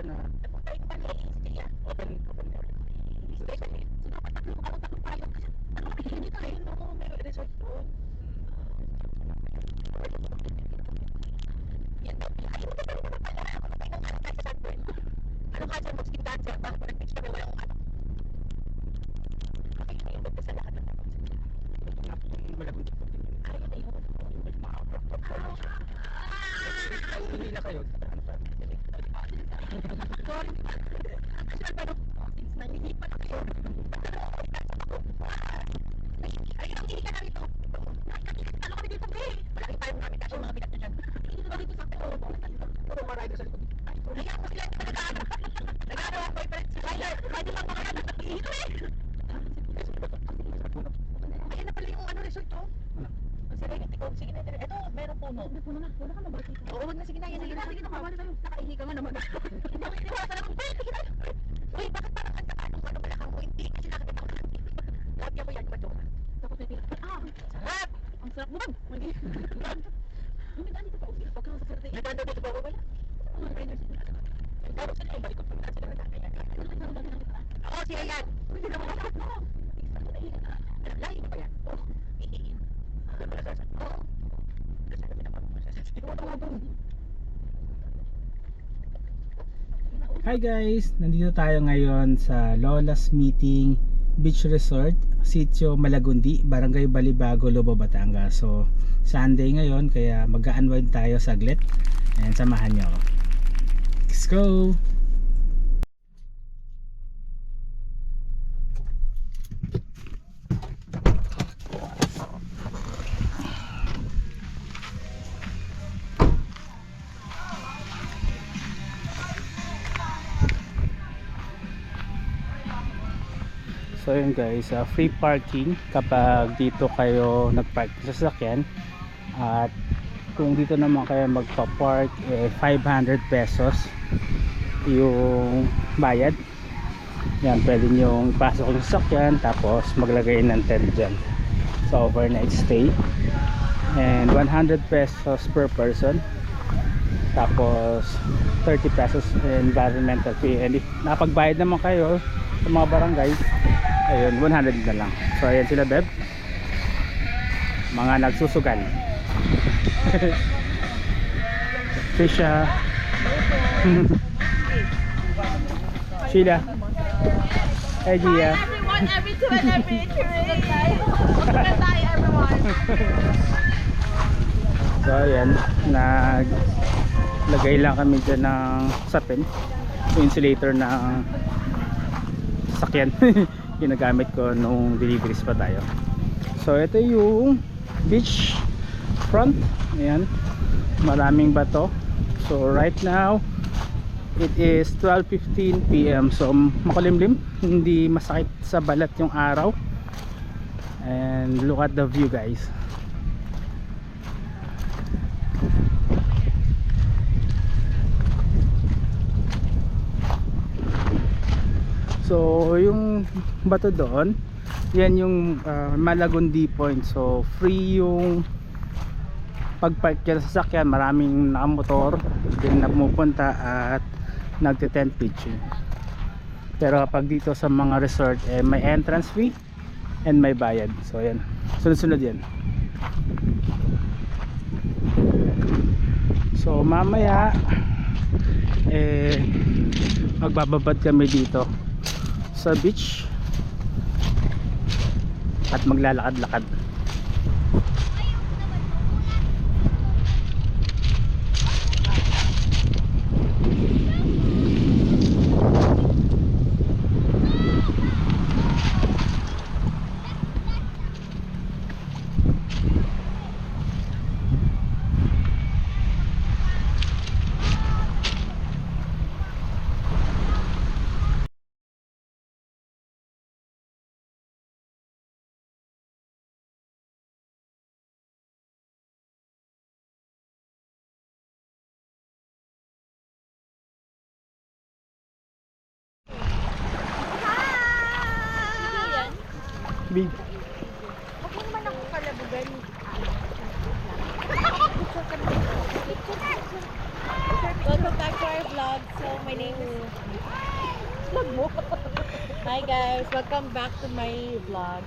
Meron na. Open, open car. Malabot po. Hindi na kayo. Puro mga rider sa likod. Ayan na pala yung ano resort ko. Sige, ito, sige na, meron puno. Hindi puno na, wala ka na ba? Oo, wag na, sige na, yan, yan, sige na, mawala tayo. Nakaihi ka nga naman. Hindi ako iniwasan ako, Bel, sige na. Uy, bakit parang ang saka nung ano malakang mo? Hindi, kasi nakakita ko na. Lagyan mo yan, ba joke? Tapos may tira. Ah, sarap! Ang sarap mo ba? Hindi. Hindi, daan dito pa. Huwag kang sasarte. Nagkanda dito pa, wala. Tapos sila yung balik ko. Sila nagkakaya. Oo, sila yan. Hindi na mo. Lahi pa yan. Oo. Oo. Hi guys! Nandito tayo ngayon sa Lola's Meeting Beach Resort, Sitio Malagundi, Barangay Balibago, Lobo, Batangas. So, Sunday ngayon, kaya mag-unwind tayo saglit. And samahan nyo. Let's go! So yun guys, uh, free parking kapag dito kayo nagpark sa sasakyan. At kung dito naman kayo magpa-park eh, 500 pesos yung bayad. Yan pwede nyo ipasok yung sasakyan tapos maglagay ng tent dyan sa overnight stay. And 100 pesos per person. Tapos 30 pesos environmental fee. And napagbayad naman kayo sa mga barangay. Ayun 100 na lang. So ayan sila beb. Mga nagsusugal. Trisha Sheila. Hey Gia. Everyone, every two and every three. Everyone. So ayan, naglagay lang kami dyan ng sapin, insulator ng sakyan. Ginagamit ko nung deliveries pa tayo. So ito yung beach front. Ayan, maraming bato. So right now, it is 12.15 p.m. So makulimlim, hindi masakit sa balat yung araw. And look at the view guys. So, yung bato doon, yan yung uh, Malagundi Point. So, free yung pagpark yan sa sasakyan. Maraming nakamotor din na pumupunta at nagte-tent pitching. Pero kapag dito sa mga resort, eh, may entrance fee and may bayad. So, yan. Sunod-sunod yan. So, mamaya, eh, magbababad kami dito sa beach at maglalakad-lakad Big. Huwag naman ako palabugan. Welcome back to our vlog. So, my name is... Vlog mo? Hi guys, welcome back to my vlog.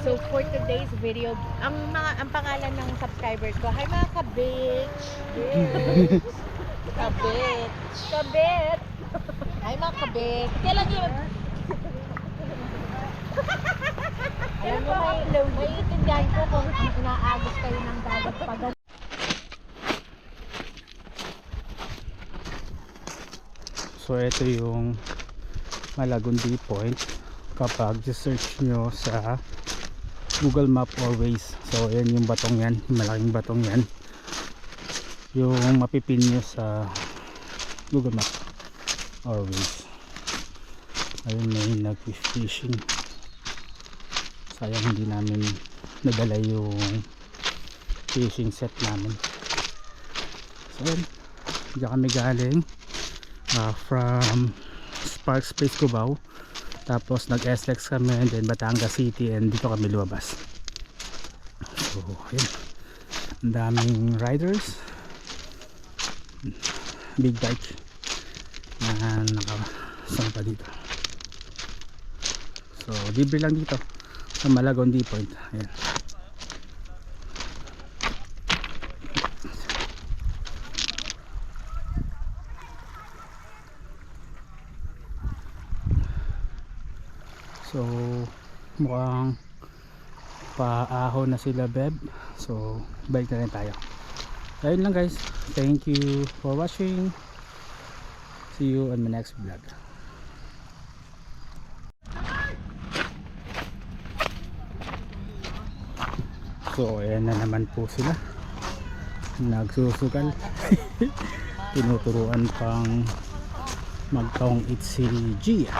So for today's video, ang mga ang pangalan ng subscriber ko, hi mga kabitch. kabitch. Kabit. Hi mga kabit. Kailan niyo itindihan ko kung inaagos kayo ng dagat pag So ito yung Malagundi Point kapag search nyo sa Google Map or Waze. So ayan yung batong yan, yung malaking batong yan. Yung mapipin nyo sa Google Map or Waze. Ayun may nag-fishing. Sayang hindi namin nadala yung fishing set namin. So diyan kami galing uh, from Sparks Place Cubao. Tapos nag SLEX kami and then Batangas City and dito kami lumabas. So yun. Ang daming riders. Big bike. Na nakasama pa dito. So libre lang dito sa Malagondi Point ayan So mukhang paahon na sila beb. So balik na rin tayo. Ayun lang guys. Thank you for watching. See you on my next vlog. So ayan na naman po sila. Nagsusugal. Tinuturuan pang magkaong it si Gia.